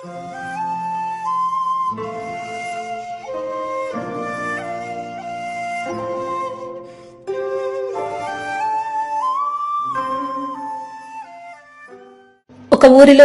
ఒక ఊరిలో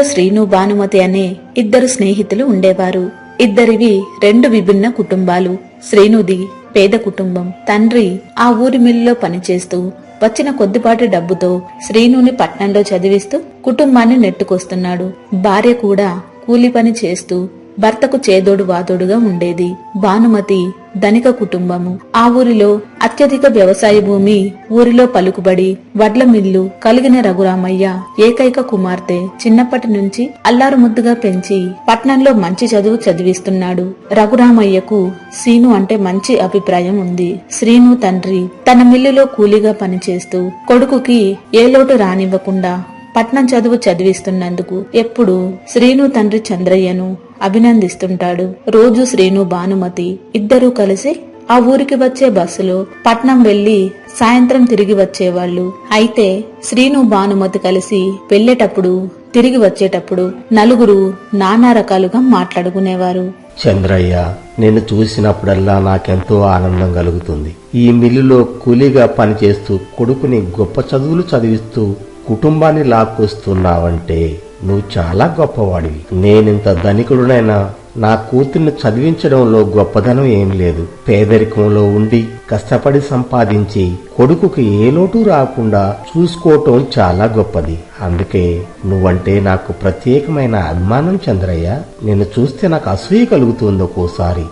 శ్రీను భానుమతి అనే ఇద్దరు స్నేహితులు ఉండేవారు. ఇద్దరివి రెండు విభిన్న కుటుంబాలు. శ్రీనుది పేద కుటుంబం. తండ్రి ఆ ఊరి మిల్లులో పనిచేస్తూ వచ్చిన కొద్దిపాటి డబ్బుతో శ్రీనుని పట్నంలో చదివిస్తూ కుటుంబాన్ని నెట్టుకొస్తున్నాడు. భార్య కూడా కూలి పని చేస్తూ భర్తకు చేదోడు వాదోడుగా ఉండేది. భానుమతి ధనిక కుటుంబము. ఆ ఊరిలో అత్యధిక వ్యవసాయ భూమి ఊరిలో పలుకుబడి వడ్ల మిల్లు కలిగిన రఘురామయ్య ఏకైక కుమార్తె చిన్నప్పటి నుంచి అల్లారు ముద్దుగా పెంచి పట్నంలో మంచి చదువు చదివిస్తున్నాడు. రఘురామయ్యకు శ్రీను అంటే మంచి అభిప్రాయం ఉంది. శ్రీను తండ్రి తన మిల్లులో కూలీగా పనిచేస్తూ కొడుకుకి ఏ లోటు రానివ్వకుండా పట్నం చదువు చదివిస్తున్నందుకు ఎప్పుడు శ్రీను తండ్రి చంద్రయ్యను అభినందిస్తుంటాడు. రోజు శ్రీను భానుమతి ఇద్దరూ కలిసి ఆ ఊరికి వచ్చే బస్సులో పట్నం వెళ్ళి సాయంత్రం తిరిగి వచ్చేవాళ్ళు అయితే శ్రీను భానుమతి కలిసి వెళ్ళేటప్పుడు తిరిగి వచ్చేటప్పుడు నలుగురు నానా రకాలుగా మాట్లాడుకునేవారు. చంద్రయ్య నిన్ను చూసినప్పుడల్లా నాకెంతో ఆనందం కలుగుతుంది. ఈ మిల్లులో కూలీగా పనిచేస్తూ కొడుకుని గొప్ప చదువులు చదివిస్తూ కుటుంబాన్ని లాక్కొస్తున్నావంటే నువ్వు చాలా గొప్పవాడివి. నేనింత ధనికుడునైనా నా కూతుర్ని చదివించడంలో గొప్పదనం ఏం లేదు. పేదరికంలో ఉండి కష్టపడి సంపాదించి కొడుకుకి ఏ లోటు రాకుండా చూసుకోవటం చాలా గొప్పది. అందుకే నువ్వంటే నాకు ప్రత్యేకమైన అభిమానం చంద్రయ్య. నిన్ను చూస్తే నాకు అసూయ కలుగుతుంది ఒక్కోసారి.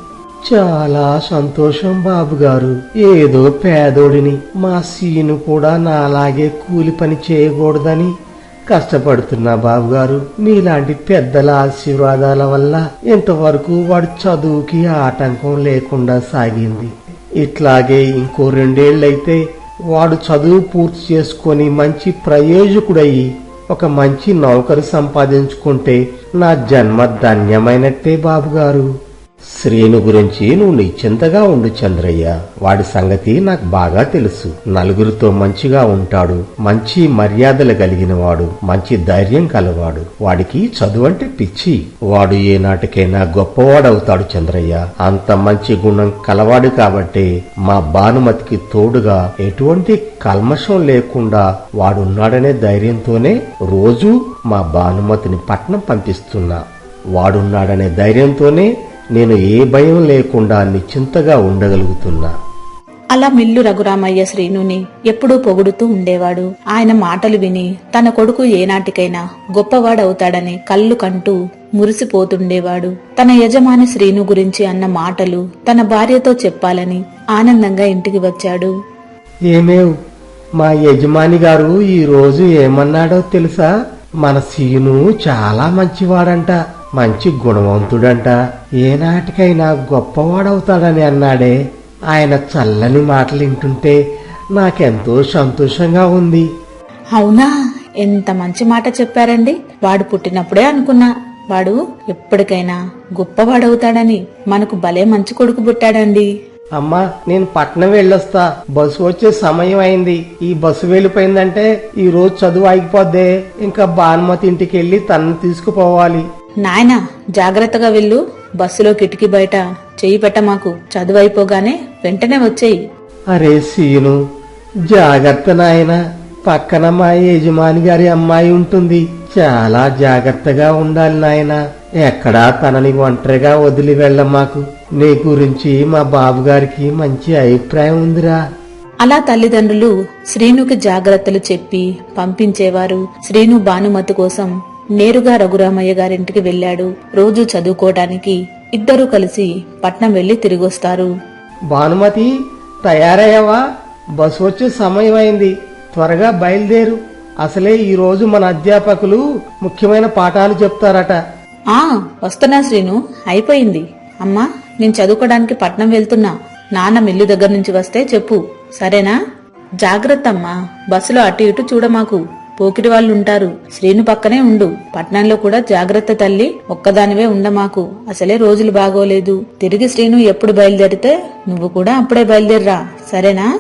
చాలా సంతోషం బాబు గారు. ఏదో పేదోడిని మా సీను కూడా నాలాగే కూలి పని చేయకూడదని కష్టపడుతున్నా బాబు గారు. మీలాంటి పెద్దల ఆశీర్వాదాల వల్ల ఇంతవరకు వాడు చదువుకి ఆటంకం లేకుండా సాగింది. ఇట్లాగే ఇంకో రెండేళ్ళైతే వాడు చదువు పూర్తి చేసుకొని మంచి ప్రయోజకుడయ్యి ఒక మంచి నౌకరు సంపాదించుకుంటే నా జన్మ ధన్యమైనట్టే బాబుగారు శ్రీను గురించి నువ్వు నిశ్చింతగా ఉండు చంద్రయ్య. వాడి సంగతి నాకు బాగా తెలుసు. నలుగురితో మంచిగా ఉంటాడు. మంచి మర్యాదలు కలిగిన వాడు మంచి ధైర్యం కలవాడు. వాడికి చదువు అంటే పిచ్చి. వాడు ఏ నాటికైనా గొప్పవాడవుతాడు చంద్రయ్య. అంత మంచి గుణం కలవాడు కాబట్టి మా భానుమతికి తోడుగా ఎటువంటి కల్మషం లేకుండా వాడున్నాడనే ధైర్యంతోనే రోజూ మా భానుమతిని పట్నం పంపిస్తున్నా. వాడున్నాడనే ధైర్యంతోనే నేను ఏ భయం లేకుండా నిశ్చింతగా ఉండగలుగుతున్నా. అలా మిల్లు రఘురామయ్య శ్రీనుని ఎప్పుడూ పొగుడుతూ ఉండేవాడు. ఆయన మాటలు విని తన కొడుకు ఏనాటికైనా గొప్పవాడవుతాడని కళ్ళు కంటూ మురిసిపోతుండేవాడు. తన యజమాని శ్రీను గురించి అన్న మాటలు తన భార్యతో చెప్పాలని ఆనందంగా ఇంటికి వచ్చాడు. ఏమేవ్? మా యజమాని గారు ఈ రోజు ఏమన్నాడో తెలుసా? మన సీను చాలా మంచివాడంట. మంచి గుణవంతుడంట. ఏనాటికైనా గొప్పవాడవుతాడని అన్నాడే. ఆయన చల్లని మాటలు వింటుంటే నాకెంతో సంతోషంగా ఉంది. అవునా? ఎంత మంచి మాట చెప్పారండి. వాడు పుట్టినప్పుడే అనుకున్నా. వాడు ఎప్పటికైనా గొప్పవాడవుతాడని మనకు భలే మంచి కొడుకు పుట్టాడండి. అమ్మా నేను పట్నం వెళ్ళొస్తా. బస్సు వచ్చే సమయం అయింది. ఈ బస్సు వెళ్ళిపోయిందంటే ఈ రోజు చదువు ఆగిపోద్దే. ఇంకా భానుమతి ఇంటికి వెళ్ళి తనని తీసుకుపోవాలి. నాయనా జాగ్రత్తగా వెళ్ళు. బస్సులో కిటికీ బయట చెయ్యి పెట్ట మాకు. చదువు అయిపోగానే వెంటనే వచ్చేయి. అరే సీను జాగ్రత్త నాయన. పక్కన మా యజమాని గారి అమ్మాయి ఉంటుంది. చాలా జాగ్రత్తగా ఉండాలి నాయన. ఎక్కడా తనని ఒంటరిగా వదిలి వెళ్ళమాకు నీ గురించి మా బాబు గారికి మంచి అభిప్రాయం ఉందిరా. అలా తల్లిదండ్రులు శ్రీనుకి జాగ్రత్తలు చెప్పి పంపించేవారు. శ్రీను భానుమతి కోసం నేరుగా రఘురామయ్య గారింటికి వెళ్ళాడు. రోజు చదువుకోవటానికి ఇద్దరూ కలిసి పట్నం వెళ్ళి తిరిగొస్తారు. భానుమతి తయారయ్యావా? బస్సు వచ్చే సమయం అయింది త్వరగా బయలుదేరు. అసలే ఈ రోజు మన అధ్యాపకులు ముఖ్యమైన పాఠాలు చెప్తారట. ఆ వస్తున్నా శ్రీను. అయిపోయింది. అమ్మా నేను చదువుకోవడానికి పట్నం వెళ్తున్నా. నాన్న మిల్లు దగ్గర నుంచి వస్తే చెప్పు. సరేనా? జాగ్రత్త అమ్మా బస్సులో అటు ఇటు చూడమాకు. పోకిరి వాళ్ళు ఉంటారు శ్రీను పక్కనే ఉండు. పట్నంలో కూడా జాగ్రత్త తల్లి ఒక్కదానివే ఉండమాకు అసలే రోజులు బాగోలేదు. తిరిగి శ్రీను ఎప్పుడు బయలుదేరితే నువ్వు కూడా అప్పుడే బయలుదేర్రా. సరేనా?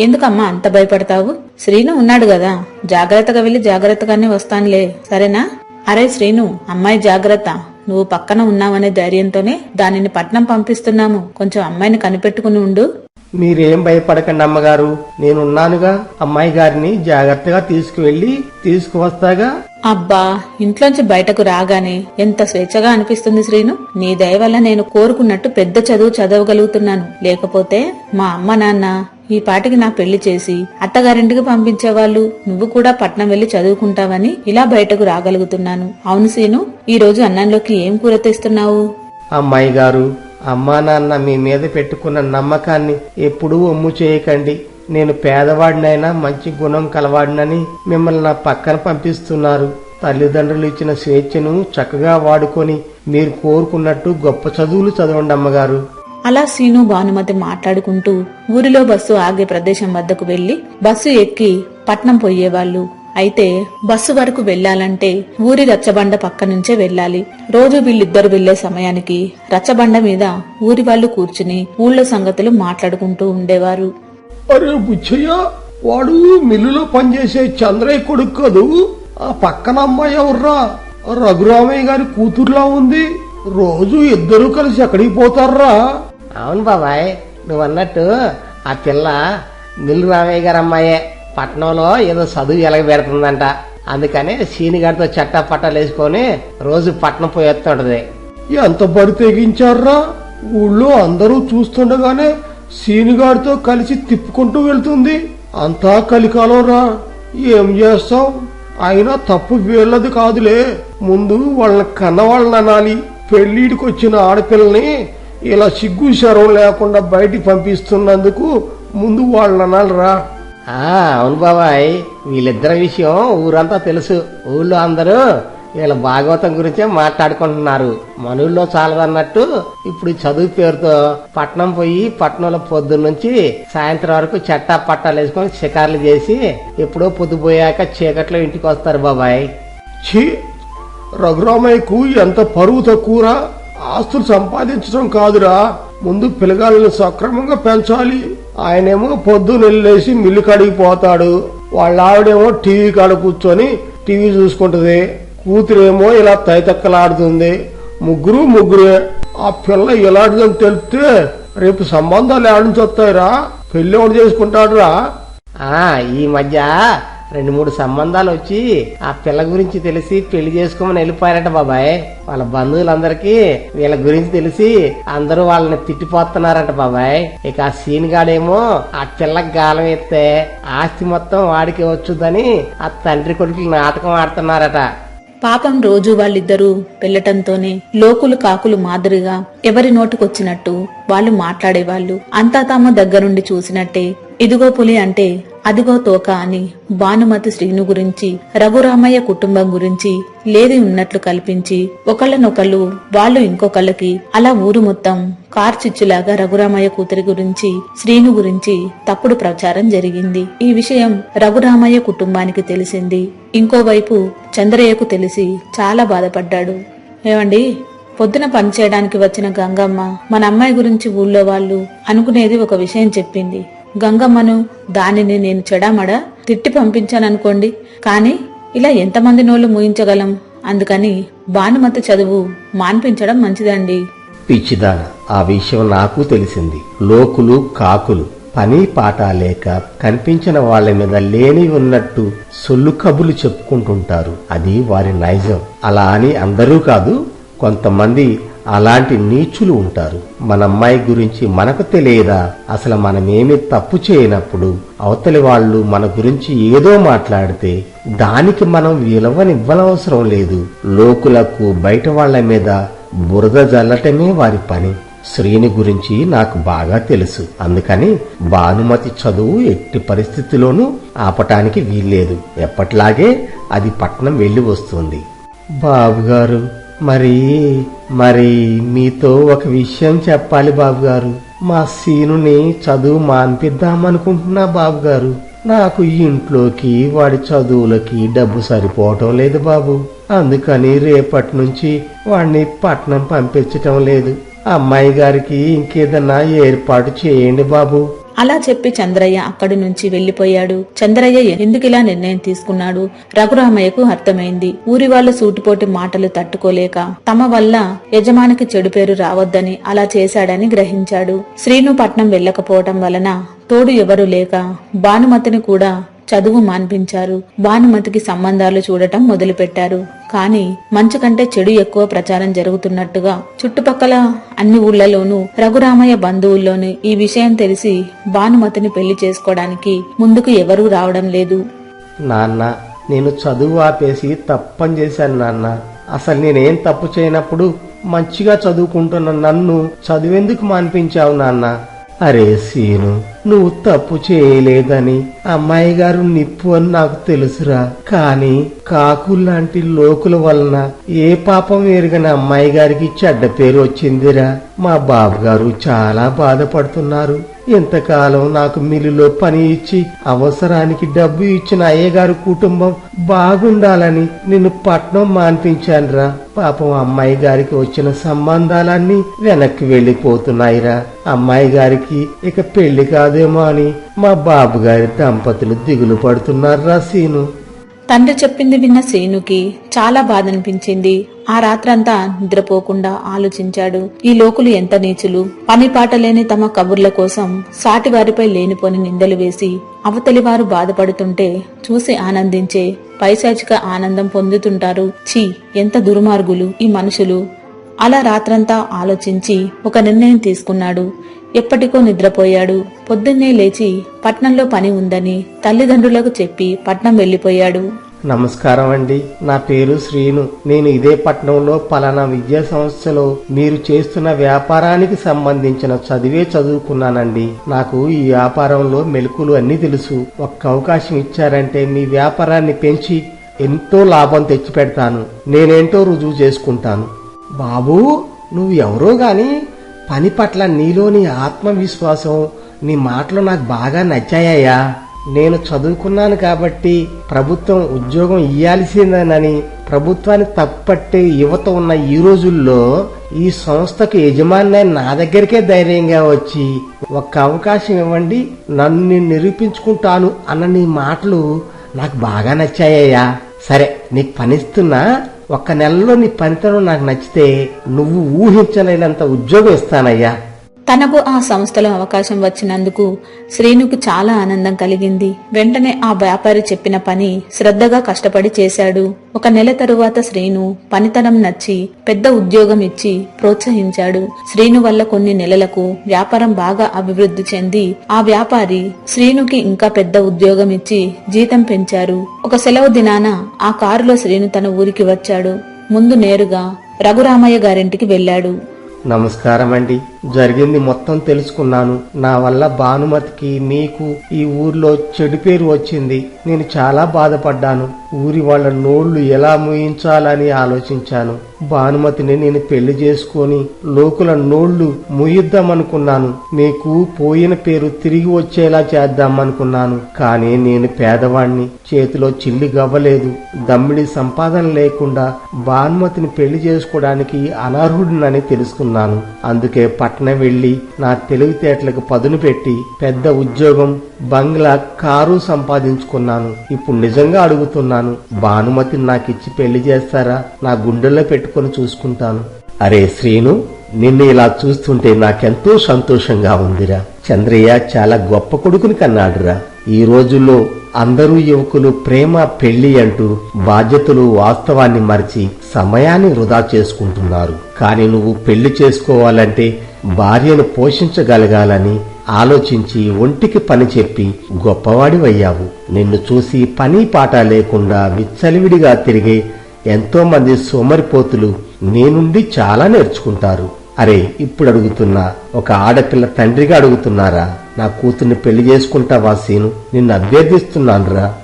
ఎందుకమ్మా అంత భయపడతావు? శ్రీను ఉన్నాడు కదా. జాగ్రత్తగా వెళ్ళి జాగ్రత్తగానే వస్తానులే. సరేనా? అరే శ్రీను అమ్మాయి జాగ్రత్త. నువ్వు పక్కన ఉన్నావనే ధైర్యంతోనే దానిని పట్నం పంపిస్తున్నాము. కొంచెం అమ్మాయిని కనిపెట్టుకుని ఉండు. మీరేం భయపడకండి అమ్మగారు. నేనున్నానుగా. అమ్మాయి గారిని జాగ్రత్తగా తీసుకువెళ్ళి తీసుకువస్తాగా. అబ్బా ఇంట్లోంచి బయటకు రాగానే ఎంత స్వేచ్ఛగా అనిపిస్తుంది శ్రీను. నీ దయ వల్ల నేను కోరుకున్నట్టు పెద్ద చదువు చదవగలుగుతున్నాను. లేకపోతే మా అమ్మ నాన్న ఈ పాటికి నా పెళ్ళి చేసి అత్తగారింటికి పంపించేవాళ్ళు. నువ్వు కూడా పట్నం వెళ్ళి చదువుకుంటావని ఇలా బయటకు రాగలుగుతున్నాను. అవును శ్రీను ఈ రోజు అన్నంలోకి ఏం కూర తెస్తున్నావు? అమ్మాయి గారు అమ్మా నాన్న మీ మీద పెట్టుకున్న నమ్మకాన్ని ఎప్పుడూ ఒమ్ము చేయకండి. నేను పేదవాడినైనా మంచి గుణం కలవాడినని మిమ్మల్ని నా పక్కన పంపిస్తున్నారు. తల్లిదండ్రులు ఇచ్చిన స్వేచ్ఛను చక్కగా వాడుకొని మీరు కోరుకున్నట్టు గొప్ప చదువులు చదవండి అమ్మగారు. అలా సీను భానుమతి మాట్లాడుకుంటూ ఊరిలో బస్సు ఆగే ప్రదేశం వద్దకు వెళ్ళి బస్సు ఎక్కి పట్నం పోయేవాళ్ళు అయితే బస్సు వరకు వెళ్ళాలంటే ఊరి రచ్చబండ పక్క నుంచే వెళ్ళాలి. రోజు వీళ్ళిద్దరు వెళ్ళే సమయానికి రచ్చబండ మీద ఊరి వాళ్ళు కూర్చుని ఊళ్ళో సంగతులు మాట్లాడుకుంటూ ఉండేవారు. అరే బుచ్చయ్య వాడు మిల్లులో పనిచేసే చంద్రయ్య కొడుకు కదూ? ఆ పక్కన అమ్మాయి ఎవర్రా? రఘురామయ్య గారి కూతురులా ఉంది. రోజు ఇద్దరు కలిసి ఎక్కడికి పోతారా అవును బాబాయ్ నువ్వు అన్నట్టు ఆ పిల్ల మిల్లు రామయ్య గారు అమ్మాయే పట్నంలో ఏదో చదువు ఎలగబెడుతుందంట. అందుకని సీనిగారితో చట్టా పట్టాలు వేసుకొని రోజు పట్నం పోయేస్తుంటది ఎంత బరి తెగించారా ఊళ్ళో అందరూ చూస్తుండగానే సీనుగాడితో కలిసి తిప్పుకుంటూ వెళ్తుంది. అంతా కలికాలం రా ఏం చేస్తాం అయినా తప్పు వీళ్ళది కాదులే. ముందు వాళ్ళని కన్నవాళ్ళని అనాలి. పెళ్ళిడికి వచ్చిన ఆడపిల్లని ఇలా సిగ్గు శరం లేకుండా బయటికి పంపిస్తున్నందుకు ముందు వాళ్ళని అనాలిరా. అవును బాబాయ్ వీళ్ళిద్దరి విషయం ఊరంతా తెలుసు. ఊళ్ళో అందరూ వీళ్ళ భాగవతం గురించే మాట్లాడుకుంటున్నారు. మనూళ్ళో చాలదన్నట్టు ఇప్పుడు చదువు పేరుతో పట్నం పోయి పట్నంలో పొద్దున్న నుంచి సాయంత్రం వరకు చట్టా పట్టాలు వేసుకొని షికార్లు చేసి ఎప్పుడో పొద్దుపోయాక చీకట్లో ఇంటికి వస్తారు బాబాయ్. ఛీ! రఘురామయ్యకు ఎంత పరువు తక్కువరా? ఆస్తులు సంపాదించడం కాదురా. ముందు పిల్లగాళ్ళని సక్రమంగా పెంచాలి. ఆయనేమో పొద్దున వెళ్ళేసి మిల్లు కాడికి పోతాడు. వాళ్ళ ఆవిడేమో టీవీ కాడ కూర్చొని టీవీ చూసుకుంటుంది. కూతురేమో ఇలా తైతక్కలాడుతుంది. ముగ్గురు ముగ్గురే. ఆ పిల్ల ఎలాంటిదని తెలిస్తే రేపు సంబంధాలు ఏడ నుంచి వస్తాయిరా పెళ్ళి ఒకటి చేసుకుంటాడురా. ఈ మధ్య రెండు మూడు సంబంధాలు వచ్చి ఆ పిల్ల గురించి తెలిసి పెళ్ళి చేసుకోమని వెళ్ళిపోయారట బాబాయ్. వాళ్ళ బంధువులందరికీ వీళ్ళ గురించి తెలిసి అందరూ వాళ్ళని తిట్టిపోతున్నారట బాబాయ్. ఇక ఆ సీన్ గాడేమో ఆ పిల్లకి గాలం ఎత్తే ఆస్తి మొత్తం వాడికి వచ్చుదని ఆ తండ్రి కొడుకులు నాటకం ఆడుతున్నారట. పాపం రోజు వాళ్ళిద్దరూ పెళ్ళటంతోనే లోకులు కాకులు మాదిరిగా ఎవరి నోటికొచ్చినట్టు వాళ్ళు మాట్లాడేవాళ్ళు. అంతా తాము దగ్గరుండి చూసినట్టే. ఇదిగో పులి అంటే అదిగో తోక అని భానుమతి శ్రీను గురించి రఘురామయ్య కుటుంబం గురించి లేది ఉన్నట్లు కల్పించి ఒకళ్ళనొకళ్ళు వాళ్ళు ఇంకొకళ్ళకి అలా ఊరు మొత్తం కార్చిచ్చులాగా రఘురామయ్య కూతురి గురించి శ్రీను గురించి తప్పుడు ప్రచారం జరిగింది. ఈ విషయం రఘురామయ్య కుటుంబానికి తెలిసింది. ఇంకోవైపు చంద్రయ్యకు తెలిసి చాలా బాధపడ్డాడు. ఏమండి? పొద్దున పనిచేయడానికి వచ్చిన గంగమ్మ మన అమ్మాయి గురించి ఊళ్ళో వాళ్ళు అనుకునేది ఒక విషయం చెప్పింది. గంగమ్మను దానిని నేను చెడామడా తిట్టి పంపించాననుకోండి. కానీ ఇలా ఎంతమంది నోళ్ళు మూయించగలం? అందుకని భానుమతి చదువు మాన్పించడం మంచిదండి. పిచ్చిదాన ఆ విషయం నాకు తెలిసింది. లోకులు కాకులు పని పాట లేక కనిపించిన వాళ్ళ మీద లేని ఉన్నట్టు సొల్లు కబులు చెప్పుకుంటుంటారు. అది వారి నైజం. అలా అని అందరూ కాదు కొంతమంది అలాంటి నీచులు ఉంటారు. మన అమ్మాయి గురించి మనకు తెలియదా? అసలు మనమేమి తప్పు చేయనప్పుడు అవతలి వాళ్ళు మన గురించి ఏదో మాట్లాడితే దానికి మనం విలువనివ్వనవసరం లేదు. లోకులకు బయట వాళ్ళ మీద బురద జల్లటమే వారి పని. శ్రీని గురించి నాకు బాగా తెలుసు. అందుకని భానుమతి చదువు ఎట్టి పరిస్థితిలోనూ ఆపటానికి వీల్లేదు. ఎప్పట్లాగే అది పట్నం వెళ్ళి వస్తుంది. బాబుగారు మరి మరి మీతో ఒక విషయం చెప్పాలి బాబుగారు. మా సీనుని చదువు మాన్పిద్దామనుకుంటున్నా బాబుగారు. నాకు ఇంట్లోకి వాడి చదువులకి డబ్బు సరిపోవటం లేదు బాబు. అందుకని రేపటి నుంచి వాడిని పట్నం పంపించటం లేదు. అమ్మాయి గారికి ఇంకేదన్నా ఏర్పాటు చేయండి బాబు. అలా చెప్పి చంద్రయ్య అక్కడి నుంచి వెళ్ళిపోయాడు చంద్రయ్య ఎందుకిలా నిర్ణయం తీసుకున్నాడు? రఘురామయ్యకు అర్థమైంది. ఊరి వాళ్ళ సూటిపోటి మాటలు తట్టుకోలేక తమ వల్ల యజమానికి చెడు పేరు రావద్దని అలా చేశాడని గ్రహించాడు. శ్రీను పట్నం వెళ్ళకపోవటం వలన తోడు ఎవరు లేక భానుమతిని కూడా చదువు మాన్పించారు. భానుమతికి సంబంధాలు చూడటం మొదలుపెట్టారు. కానీ మంచు కంటే చెడు ఎక్కువ ప్రచారం జరుగుతున్నట్టుగా చుట్టుపక్కల అన్ని ఊళ్ళలోనూ రఘురామయ్య బంధువుల్లోనూ ఈ విషయం తెలిసి భానుమతిని పెళ్ళి చేసుకోవడానికి ముందుకు ఎవరూ రావడం లేదు. నాన్న నేను చదువు ఆపేసి తప్పని చేశాను నాన్న. అసలు నేనేం తప్పు చేయనప్పుడు మంచిగా చదువుకుంటున్న నన్ను చదువెందుకు మాన్పించావు నాన్న? అరే సీను నువ్వు తప్పు చేయలేదని. అమ్మాయి గారు నిప్పు అని నాకు తెలుసురా. కానీ కాకుల్లాంటి లోకుల వలన ఏ పాపం ఎరగని అమ్మాయి గారికి చెడ్డ పేరు వచ్చిందిరా. మా బాబు గారు చాలా బాధపడుతున్నారు. ఇంతకాలం నాకు మిల్లులో పని ఇచ్చి అవసరానికి డబ్బు ఇచ్చిన అయ్యగారు కుటుంబం బాగుండాలని నిన్ను పట్నం మాన్పించానురా. పాపం అమ్మాయి గారికి వచ్చిన సంబంధాలన్నీ వెనక్కి వెళ్ళిపోతున్నాయిరా అమ్మాయి గారికి ఇక పెళ్ళి కాదేమో అని మా బాబుగారి దంపతులు దిగులు పడుతున్నారా సీను. తండ్రి చెప్పింది విన్న సీనుకి చాలా బాధ అనిపించింది ఆ రాత్రంతా నిద్రపోకుండా ఆలోచించాడు. ఈ లోకులు ఎంత నీచులు. పని పాట లేని తమ కబుర్ల కోసం సాటివారిపై లేనిపోని నిందలు వేసి అవతలి వారు బాధపడుతుంటే చూసి ఆనందించే పైశాచిక ఆనందం పొందుతుంటారు. ఛీ ఎంత దుర్మార్గులు ఈ మనుషులు. అలా రాత్రంతా ఆలోచించి ఒక నిర్ణయం తీసుకున్నాడు. ఎప్పటికో నిద్రపోయాడు. పొద్దున్నే లేచి పట్నంలో పని ఉందని తల్లిదండ్రులకు చెప్పి పట్నం వెళ్ళిపోయాడు నమస్కారం అండి. నా పేరు శ్రీను. నేను ఇదే పట్నంలో పలానా విద్యా సంస్థలో మీరు చేస్తున్న వ్యాపారానికి సంబంధించిన చదివే చదువుకున్నానండి. నాకు ఈ వ్యాపారంలో మెలకులు అన్ని తెలుసు. ఒక్క అవకాశం ఇచ్చారంటే మీ వ్యాపారాన్ని పెంచి ఎంతో లాభం తెచ్చిపెడతాను. నేనేంటో రుజువు చేసుకుంటాను. బాబూ నువ్వు ఎవరో గాని పని పట్ల నీలోని ఆత్మవిశ్వాసం నీ మాటలు నాకు బాగా నచ్చాయ్యా నేను చదువుకున్నాను కాబట్టి ప్రభుత్వం ఉద్యోగం ఇయ్యాల్సిందేనని ప్రభుత్వాన్ని తప్పట్టే యువత ఉన్న ఈ రోజుల్లో ఈ సంస్థకు యజమాని నా దగ్గరికే ధైర్యంగా వచ్చి ఒక్క అవకాశం ఇవ్వండి నన్ను నేను నిరూపించుకుంటాను అన్న నీ మాటలు నాకు బాగా నచ్చాయ్యా సరే నీకు పనిస్తున్నా ఒక్క నెలలో నీ పనితనం నాకు నచ్చితే నువ్వు ఊహించలేనంత ఉద్యోగం ఇస్తానయ్యా. తనకు ఆ సంస్థలో అవకాశం వచ్చినందుకు శ్రీనుకు చాలా ఆనందం కలిగింది. వెంటనే ఆ వ్యాపారి చెప్పిన పని శ్రద్ధగా కష్టపడి చేశాడు. ఒక నెల తరువాత శ్రీను పనితనం నచ్చి పెద్ద ఉద్యోగం ఇచ్చి ప్రోత్సహించాడు. శ్రీను వల్ల కొన్ని నెలలకు వ్యాపారం బాగా అభివృద్ధి చెంది ఆ వ్యాపారి శ్రీనుకి ఇంకా పెద్ద ఉద్యోగం ఇచ్చి జీతం పెంచారు. ఒక సెలవు దినాన ఆ కారులో శ్రీను తన ఊరికి వచ్చాడు. ముందు నేరుగా రఘురామయ్య గారింటికి వెళ్ళాడు. నమస్కారం అండి జరిగింది మొత్తం తెలుసుకున్నాను. నా వల్ల భానుమతికి మీకు ఈ ఊర్లో చెడు పేరు వచ్చింది. నేను చాలా బాధపడ్డాను. ఊరి వాళ్ళ నోళ్ళు ఎలా ముయించాలని ఆలోచించాను. భానుమతిని నేను పెళ్ళి చేసుకొని లోకుల నోళ్ళు ముయిద్దామనుకున్నాను. మీకు పోయిన పేరు తిరిగి వచ్చేలా చేద్దామనుకున్నాను. కానీ నేను పేదవాణ్ణి. చేతిలో చిల్లి గవ్వలేదు. దమ్మిడి సంపాదన లేకుండా భానుమతిని పెళ్ళి చేసుకోవడానికి అనర్హుడినని తెలుసుకున్నాను. అందుకే పట్ట పట్నం వెళ్ళి నా తెలివితేటలకు పదును పెట్టి పెద్ద ఉద్యోగం బంగ్లా కారు సంపాదించుకున్నాను. ఇప్పుడు నిజంగా అడుగుతున్నాను భానుమతిని నాకిచ్చి పెళ్ళి చేస్తారా? నా గుండెల్లో పెట్టుకొని చూసుకుంటాను. అరే శ్రీను నిన్ను ఇలా చూస్తుంటే నాకెంతో సంతోషంగా ఉందిరా. చంద్రయ్య చాలా గొప్ప కొడుకుని కన్నాడురా. ఈ రోజుల్లో అందరూ యువకులు ప్రేమ పెళ్ళి అంటూ బాధ్యతలు వాస్తవాన్ని మరిచి సమయాన్ని వృధా చేసుకుంటున్నారు. కానీ నువ్వు పెళ్ళి చేసుకోవాలంటే భార్యను పోషించగలగాలని ఆలోచించి ఒంటికి పని చెప్పి గొప్పవాడివయ్యావు. నిన్ను చూసి పని పాట లేకుండా విచ్చలివిడిగా తిరిగే ఎంతో మంది సోమరిపోతులు నీ నుండి చాలా నేర్చుకుంటారు. అరే ఇప్పుడు అడుగుతున్నా ఒక ఆడపిల్ల తండ్రిగా అడుగుతున్నారా? నా కూతుర్ని పెళ్ళి చేసుకుంటావా సీను? నిన్ను అభ్యర్థిస్తున్నానురా.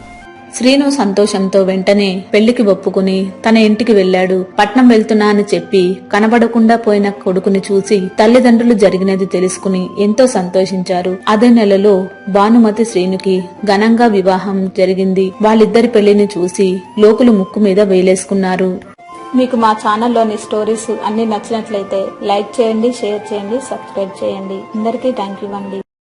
శ్రీను సంతోషంతో వెంటనే పెళ్ళికి ఒప్పుకుని తన ఇంటికి వెళ్ళాడు. పట్నం వెళ్తున్నా అని చెప్పి కనబడకుండా పోయిన కొడుకుని చూసి తల్లిదండ్రులు జరిగినది తెలుసుకుని ఎంతో సంతోషించారు. అదే నెలలో భానుమతి శ్రీనుకి ఘనంగా వివాహం జరిగింది. వాళ్ళిద్దరి పెళ్ళిని చూసి లోకులు ముక్కు మీద వేలేసుకున్నారు. మీకు మా ఛానల్లోని స్టోరీస్ అన్ని నచ్చినట్లయితే లైక్ చేయండి షేర్ చేయండి సబ్స్క్రైబ్ చేయండి. అందరికీ థ్యాంక్ యూ అండి.